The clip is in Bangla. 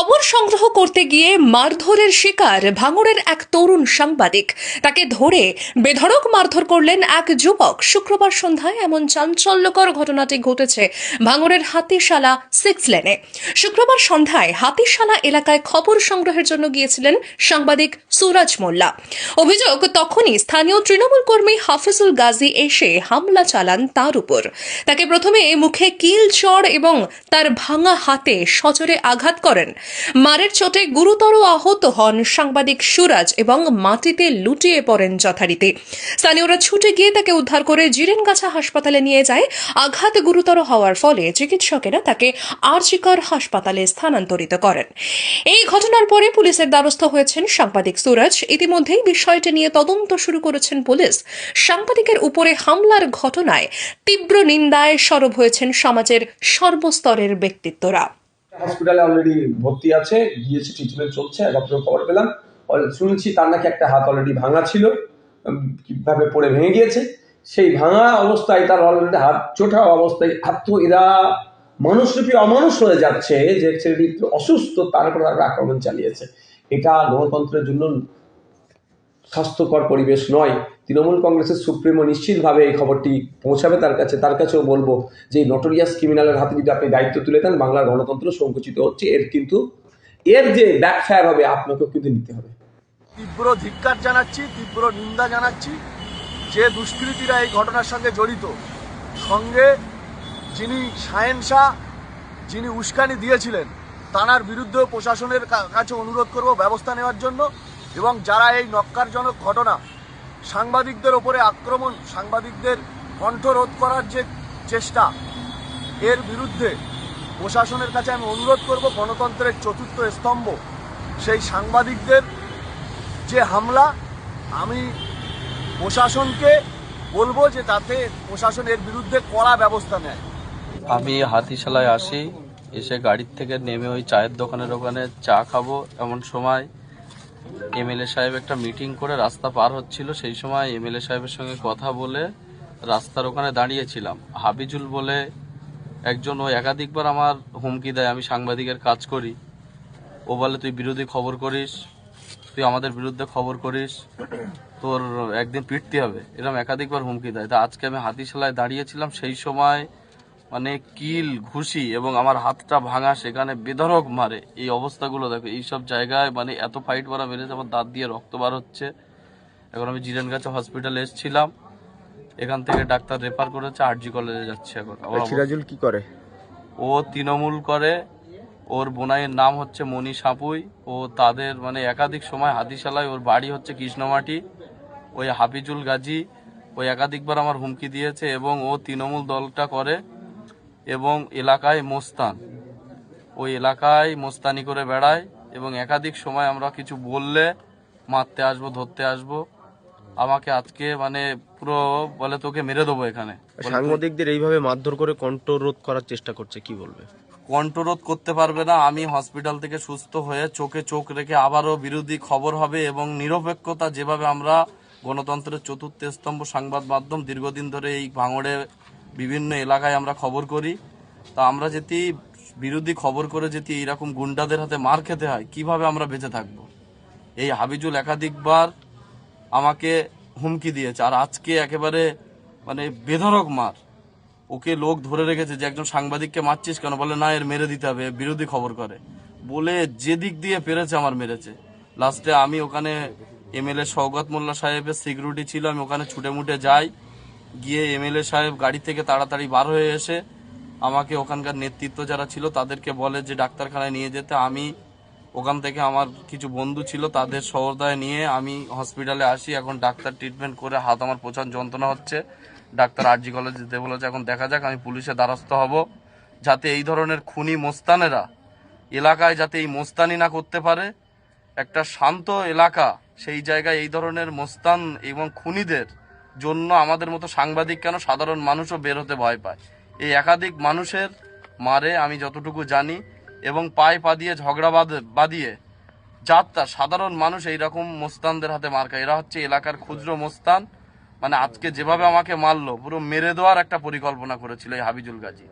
খবর সংগ্রহ করতে গিয়ে মারধরের শিকার ভাঙড়ের এক তরুণ সাংবাদিক। তাকে ধরে বেধড়ক মারধর করলেন এক যুবক। শুক্রবার সন্ধ্যায় এমন চাঞ্চল্যকর ঘটনাটি ঘটেছে ভাঙড়ের হাতিশালা সিক্স লেনে শুক্রবার সন্ধ্যায় হাতিশালা এলাকায় খবর সংগ্রহের জন্য গিয়েছিলেন সাংবাদিক সুরাজ মোল্লা। অভিযোগ, তখনই স্থানীয় তৃণমূল কর্মী হাফিজুল গাজী এসে হামলা চালান তার উপর। তাকে প্রথমে মুখে কিল চড় এবং তার ভাঙা হাতে সজোরে আঘাত করেন। মারের চোটে গুরুতর আহত হন সাংবাদিক সুরাজ এবং মাটিতে লুটিয়ে পড়েন যথারীতি। স্থানীয়রা ছুটে গিয়ে তাকে উদ্ধার করে জিরেনগাছা হাসপাতালে নিয়ে যায়। আঘাত গুরুতর হওয়ার ফলে চিকিৎসকেরা তাকে আরজিকর হাসপাতালে স্থানান্তরিত করেন। এই ঘটনার পরে পুলিশের দ্বারস্থ হয়েছেন সাংবাদিক সুরাজ। ইতিমধ্যেই বিষয়টি নিয়ে তদন্ত শুরু করেছেন পুলিশ। সাংবাদিকের উপরে হামলার ঘটনায় তীব্র নিন্দায় সরব হয়েছেন সমাজের সর্বস্তরের ব্যক্তিত্বরা। হসপিটালে অলরেডি ভর্তি আছে, গিয়েছে ট্রিটমেন্ট চলছে রাত্রে খবর পেলাম। শুনছি তার নাকি একটা হাত অলরেডি ভাঙা ছিল কীভাবে কীভাবে পড়ে ভেঙে গিয়েছে। সেই ভাঙা অবস্থায় তার অলরেডি হাত চোটা অবস্থায়, হাত তো এরা মানুষরূপী অমানুষ হয়ে যাচ্ছে যে ছেলেটি অসুস্থ, তার উপর তারা আক্রমণ চালিয়েছে। এটা গণতন্ত্রের জন্য স্বাস্থ্যকর পরিবেশ নয়। তৃণমূল কংগ্রেসের সুপ্রিমো নিশ্চিতভাবে এই খবরটি পৌঁছাবে তার কাছে। তার কাছেও বলব যে নটোরিয়াস ক্রিমিনালের হাতে যদি আপনি দায়িত্ব তুলে দেন, বাংলার গণতন্ত্র সংকুচিত হচ্ছে। এর কিন্তু, এর যে ব্যাকফায়ার হবে, আপনাকেও কিন্তু নিতে হবে। তীব্র ধিক্কার জানাচ্ছি, তীব্র নিন্দা জানাচ্ছি। যে দুষ্কৃতীরা এই ঘটনার সঙ্গে জড়িত, সঙ্গে যিনি সায়েন্সা যিনি উস্কানি দিয়েছিলেন তানার বিরুদ্ধেও প্রশাসনের কাছে অনুরোধ করব, ব্যবস্থা নেওয়ার জন্য। এবং যারা এই নক্কারজনক ঘটনা সাংবাদিকদের ওপরে আক্রমণ, সাংবাদিকদের কণ্ঠরোধ করার যে চেষ্টা, এর বিরুদ্ধে প্রশাসনের কাছে আমি অনুরোধ করব, গণতন্ত্রের চতুর্থ স্তম্ভ, সেই সাংবাদিকদের যে হামলা, আমি প্রশাসনকে বলব যে তাতে প্রশাসন এর বিরুদ্ধে কড়া ব্যবস্থা নেয়। আমি হাতিশালায় আসি, এসে গাড়ির থেকে নেমে ওই চায়ের দোকানের ওখানে চা খাব এমন সময় এমএলএ সাহেব একটা মিটিং করে রাস্তা পার হচ্ছিল। সেই সময় এমএলএ সাহেবের সঙ্গে কথা বলে রাস্তার ওখানে দাঁড়িয়েছিলাম। হাবিজুল বলে, একজন ও একাধিকবার আমার হুমকি দেয়, আমি সাংবাদিকের কাজ করি। ও বলে, তুই বিরোধী খবর করিস, তুই আমাদের বিরুদ্ধে খবর করিস, তোর একদিন পিটতে হবে। এরকম একাধিকবার হুমকি দেয়। তা আজকে আমি হাতিশালায় দাঁড়িয়েছিলাম। সেই সময় মানে কিল ঘুষি এবং আমার হাতটা ভাঙা সেখানে বেধরক মারে। এই অবস্থাগুলো দেখো এইসব জায়গায় মানে এত ফাইট করা মেরেছে আমার দাঁত দিয়ে রক্ত বার হচ্ছে। এখন আমি জিরেনগাছা হসপিটালে এসেছিলাম। এখান থেকে ডাক্তার রেফার করেছে আরজি কলেজে যাচ্ছে এখন। সিরাজুল কি করে? ও তৃণমূল করে। ওর বোনাইয়ের নাম হচ্ছে মণি সাপুই। ও তাদের মানে একাধিক সময় হাতিশালায় ওর বাড়ি হচ্ছে কৃষ্ণমাটি। ওই হাফিজুল গাজী ওই একাধিকবার আমার হুমকি দিয়েছে এবং ও তৃণমূল দলটা করে। এবং এলাকায় মোস্তান। ওই এলাকায় মোস্তানি করে বেড়ায় এবং একাধিক সময় আমরা কিছু বললে মারতে আসব ধরতে আসব। আমাকে আজকে মানে পুরো বলে তোকে মেরে দেবো এখানে। সাংবাদিকদের এইভাবে মারধর করে কণ্ঠ রোধ করার চেষ্টা করছে কি বলবে? কণ্ঠরোধ করতে পারবে না। আমি হসপিটাল থেকে সুস্থ হয়ে চোখে চোখ রেখে আবারও বিরোধী খবর হবে এবং নিরপেক্ষতা যেভাবে আমরা গণতন্ত্রের চতুর্থ স্তম্ভ সংবাদ মাধ্যম দীর্ঘদিন ধরে এই ভাঙড়ে বিভিন্ন এলাকায় আমরা খবর করি। তা আমরা যদি বিরোধী খবর করে যদি এইরকম গুন্ডাদের হাতে মার খেতে হয়, কীভাবে আমরা বেঁচে থাকব? এই হাবিজুল একাধিকবার আমাকে হুমকি দিয়েছে। আর আজকে একেবারে মানে বেধরক মার। ওকে লোক ধরে রেখেছে যে, একজন সাংবাদিককে মারছিস কেন? বলে, না, এর মেরে দিতে হবে বিরোধী খবর করে। বলে যে দিক দিয়ে পেরেছে, আমার মেরেছে। লাস্টে আমি ওখানে এমএলএ সৌগত মোল্লা সাহেবের সিকিউরিটি ছিল, আমি ওখানে ছুটে মুটে যাই। গিয়ে এমএলএ সাহেব গাড়ি থেকে তাড়াতাড়ি বার হয়ে এসে আমাকে ওখানকার নেতৃত্ব যারা ছিল তাদেরকে বলে যে, ডাক্তারখানায় নিয়ে যেতে। আমি ওখান থেকে আমার কিছু বন্ধু ছিল, তাদের সহদায় নিয়ে আমি হসপিটালে আসি। এখন ডাক্তার ট্রিটমেন্ট করে হাত আমার প্রচণ্ড যন্ত্রণা হচ্ছে। ডাক্তার আরজি কলেজ যেতে বলেছে, এখন দেখা যাক, আমি পুলিশের দ্বারস্থ হব। যাতে এই ধরনের খুনি মোস্তানেরা এলাকায় যাতে এই মোস্তানি না করতে পারে। একটা শান্ত এলাকা, সেই জায়গায় এই ধরনের মোস্তান এবং খুনিদের জন্য আমাদের মতো সাংবাদিক কেন সাধারণ মানুষও বের হতে ভয় পায়? এই একাধিক মানুষের মারে আমি যতটুকু জানি এবং পায়ে পা দিয়ে ঝগড়া বাদিয়ে যাত্রা সাধারণ মানুষ এইরকম মোস্তানদের হাতে মার খায়। এরা হচ্ছে এলাকার খুচরো মোস্তান। মানে আজকে যেভাবে আমাকে মারলো, পুরো মেরে দেওয়ার একটা পরিকল্পনা করেছিল এই হাবিজুল গাজী।